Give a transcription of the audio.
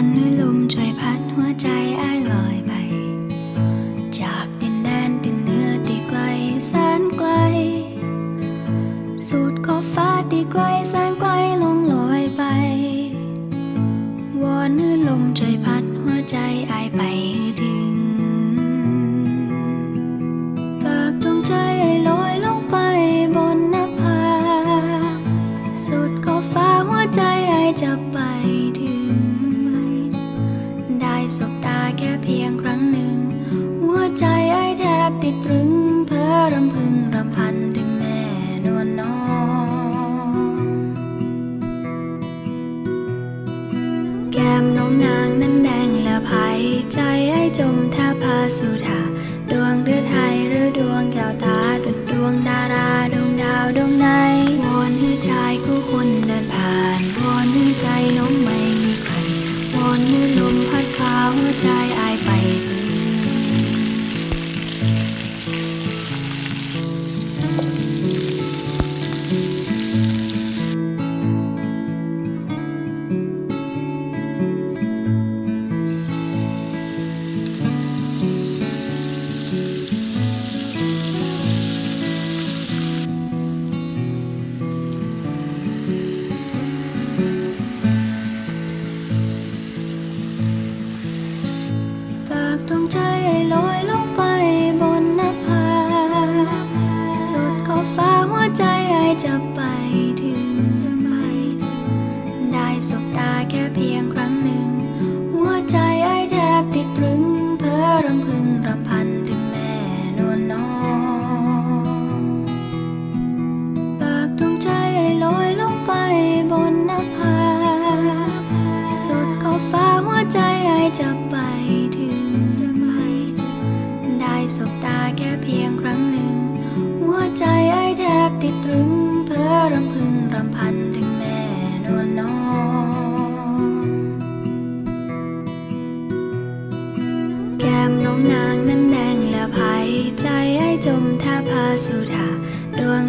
อนหรือลมช่พัดหัวใจอ้ายลอยไป จากดินแดนติดเนือติไกลแสนไกล สุดขอบฟติไกลแสนไกลลงลอยไป วอนหรือลมช่พัด แค่เพียงครั้งหนึ่ง หัวใจไอ้แทบติดตรึง เพ้อรำพึงรำพันถึงแม่นวลน้องแก้มน้องนางนั้นแดงและภัยใจไอ้จมแทบพาสุธาดวงเดือ ดวงใจให้ลอยลง สบตาแค่เพียงครั้งหนึ่ง หัวใจไอแทบติดตรึง เพ้อรำพึงรำพันถึงแม่นวลน้องแก้มน้องนางนั้นแดงและภัยใจไอ้จมแทบพาสุธาดวง